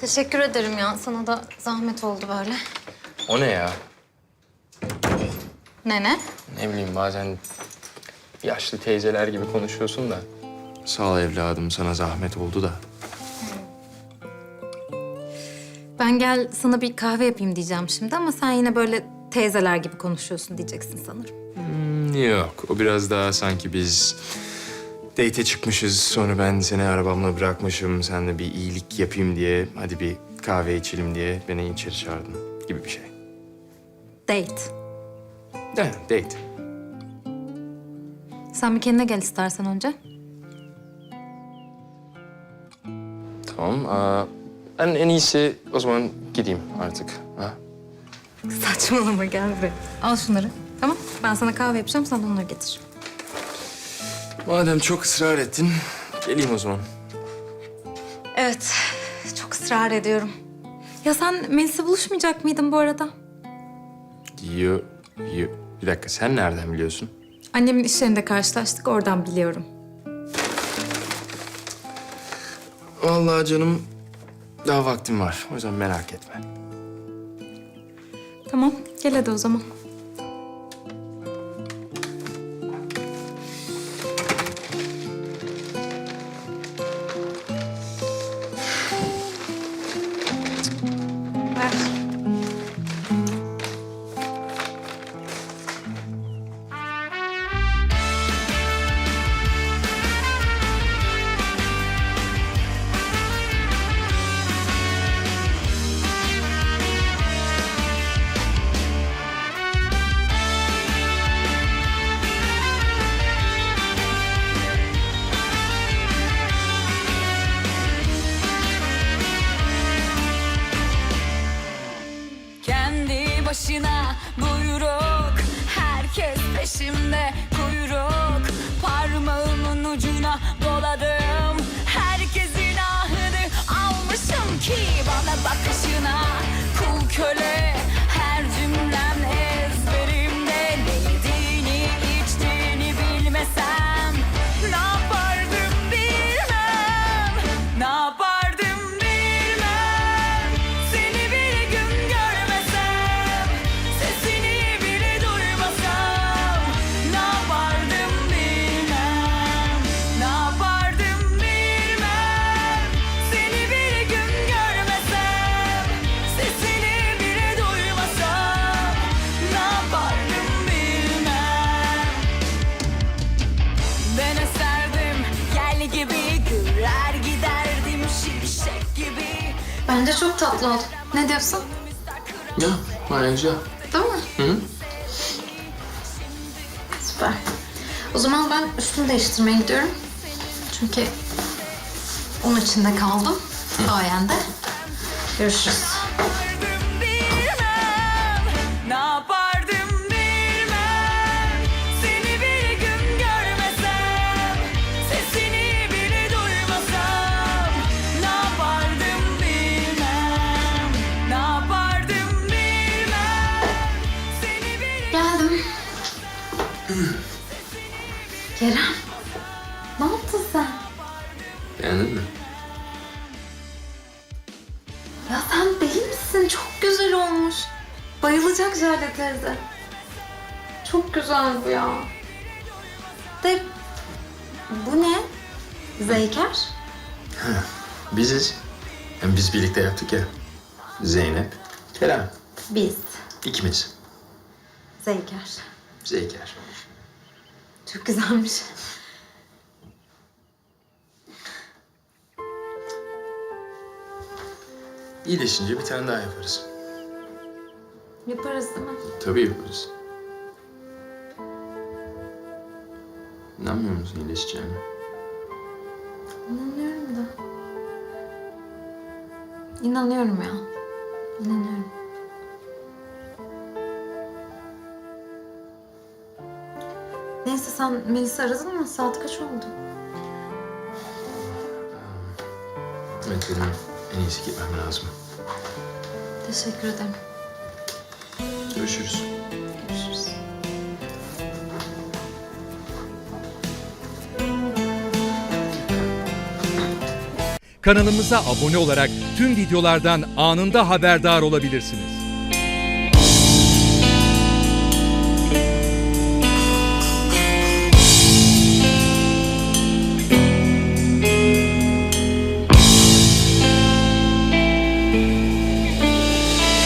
Teşekkür ederim ya. Sana da zahmet oldu böyle. O ne ya? Ne ne? Ne bileyim bazen yaşlı teyzeler gibi konuşuyorsun da. Sağ ol evladım sana zahmet oldu da. Ben gel sana bir kahve yapayım diyeceğim şimdi ama sen yine böyle teyzeler gibi konuşuyorsun diyeceksin sanırım. Hmm, Yok o biraz daha sanki biz date'e çıkmışız. Sonra ben seni arabamla bırakmışım. Sen de bir iyilik yapayım diye hadi bir kahve içelim diye beni içeri çağırdın gibi bir şey. Date. De, date. Sen bir kendine gel istersen önce. Tamam. Aa, ben en iyisi o zaman gideyim artık. Ha? Saçmalama gel buraya. Al şunları. Tamam. Ben sana kahve yapacağım. Sen de onları getir. Madem çok ısrar ettin, geleyim o zaman. Evet. Çok ısrar ediyorum. Ya sen Melis'le buluşmayacak mıydın bu arada? Yo, yo. Bir dakika, sen nereden biliyorsun? Annemin iş yerinde karşılaştık. Oradan biliyorum. Vallahi canım, daha vaktim var. O yüzden merak etme. Tamam. Gel hadi o zaman. içimde Bence çok tatlı oldu. Ne diyorsun? Ya, güzel. Değil mi? Hı? Süper. O zaman ben üstümü değiştirmeye gidiyorum. Çünkü onun içinde kaldım. Sayende. Görüşürüz. Kerem. Ne yaptın sen? Beğendin mi? Ya sen değil misin? Çok güzel olmuş. Bayılacak Jale teyze. Çok güzel bu ya. De bu ne? Zeyker? Biziz. Hem biz birlikte yaptık ya. Zeynep, Kerem. Biz. İkimiz. Zeyker. Zeyker. Çok güzelmiş. İyileşince bir tane daha yaparız. Yaparız değil mi? Tabii yaparız. İnanmıyor musun iyileşeceğine? İnanıyorum da. İnanıyorum ya. İnanıyorum. Neyse sen Melis'i aradın mı? Saat kaç oldu? Evet benim en iyisi gitmem lazım. Teşekkür ederim. Görüşürüz. Görüşürüz. Kanalımıza abone olarak tüm videolardan anında haberdar olabilirsiniz.